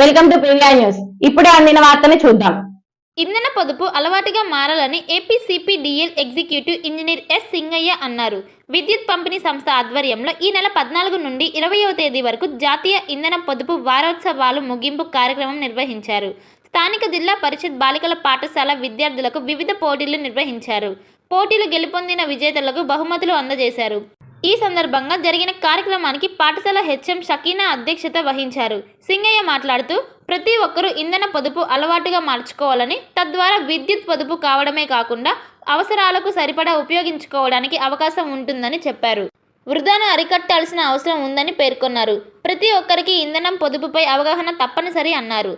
Welcome to PVR news ఇప్పుడే అందిన వార్తను చూద్దాం. ఇంధన పొదుపు అలవాటుగా మారాలని APCPDL executive engineer S Singaiah అన్నారు. విద్యుత్ పంపిణీ సంస్థ ఆధ్వర్యంలో ఈ నెల పద్నాలుగు నుండి ఇరవయవ తేదీ వరకు జాతీయ ఇంధన పొదుపు వారోత్సవాలు ముగింపు కార్యక్రమం నిర్వహించారు. స్థానిక జిల్లా పరిషత్ బాలికల పాఠశాల విద్యార్థులకు వివిధ పోటీలు నిర్వహించారు. పోటీలు గెలుపొందిన విజేతలకు బహుమతులు అందజేశారు. ఈ సందర్భంగా జరిగిన కార్యక్రమానికి పాఠశాల హెచ్ఎం షకీనా అధ్యక్షత వహించారు. సింగయ్య మాట్లాడుతూ ప్రతి ఒక్కరూ ఇంధన పొదుపు అలవాటుగా మార్చుకోవాలని తద్వారా విద్యుత్ పొదుపు కావడమే కాకుండా అవసరాలకు సరిపడా ఉపయోగించుకోవడానికి అవకాశం ఉంటుందని చెప్పారు. వృధాను అరికట్టాల్సిన అవసరం ఉందని పేర్కొన్నారు. ప్రతి ఒక్కరికి ఇంధనం పొదుపుపై అవగాహన తప్పనిసరి అన్నారు.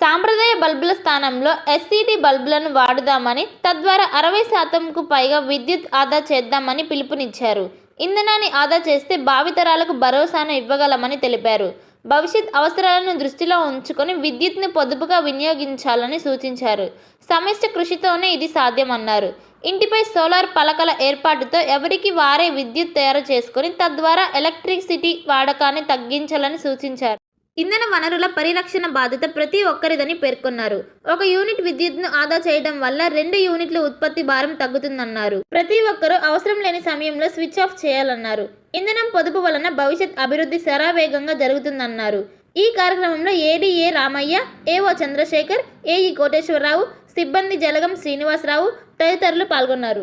సాంప్రదాయ బల్బుల స్థానంలో ఎస్సీటీ బల్బులను వాడుదామని తద్వారా అరవై శాతంకు పైగా విద్యుత్ ఆదా చేద్దామని పిలుపునిచ్చారు. ఇంధనాన్ని ఆదా చేస్తే భావితరాలకు భరోసాను ఇవ్వగలమని తెలిపారు. భవిష్యత్ అవసరాలను దృష్టిలో ఉంచుకొని విద్యుత్ను పొదుపుగా వినియోగించాలని సూచించారు. సమిష్ట కృషితోనే ఇది సాధ్యమన్నారు. ఇంటిపై సోలార్ పలకల ఏర్పాటుతో ఎవరికి వారే విద్యుత్ తయారు చేసుకొని తద్వారా ఎలక్ట్రిసిటీ వాడకాన్ని తగ్గించాలని సూచించారు. ఇంధన వనరుల పరిరక్షణ బాధ్యత ప్రతి ఒక్కరిదని పేర్కొన్నారు. ఒక యూనిట్ విద్యుత్ను ఆదా చేయడం వల్ల రెండు యూనిట్ల ఉత్పత్తి భారం తగ్గుతుందన్నారు. ప్రతి ఒక్కరూ అవసరం లేని సమయంలో స్విచ్ ఆఫ్ చేయాలన్నారు. ఇంధనం పొదుపు వలన భవిష్యత్ అభివృద్ధి శరావేగంగా జరుగుతుందన్నారు. ఈ కార్యక్రమంలో ADA Ramaiah AO Chandrasekhar AE Koteswararao సిబ్బంది జలగం శ్రీనివాసరావు తదితరులు పాల్గొన్నారు.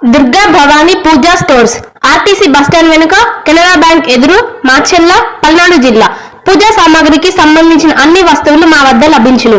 Durga Bhavani puja stores RTC bus stand వెనుక కెనరా బ్యాంక్ ఎదురు మాచెల్ల పల్నాడు జిల్లా. పూజా సామాగ్రికి సంబంధించిన అన్ని వస్తువులు మా వద్ద లభించును.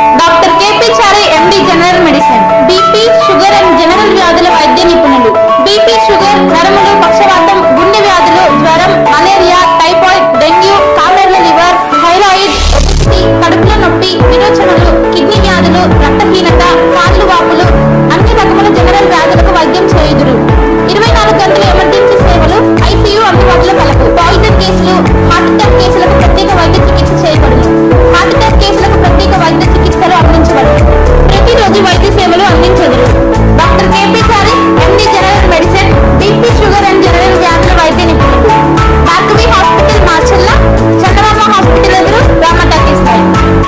Chari M D general medicine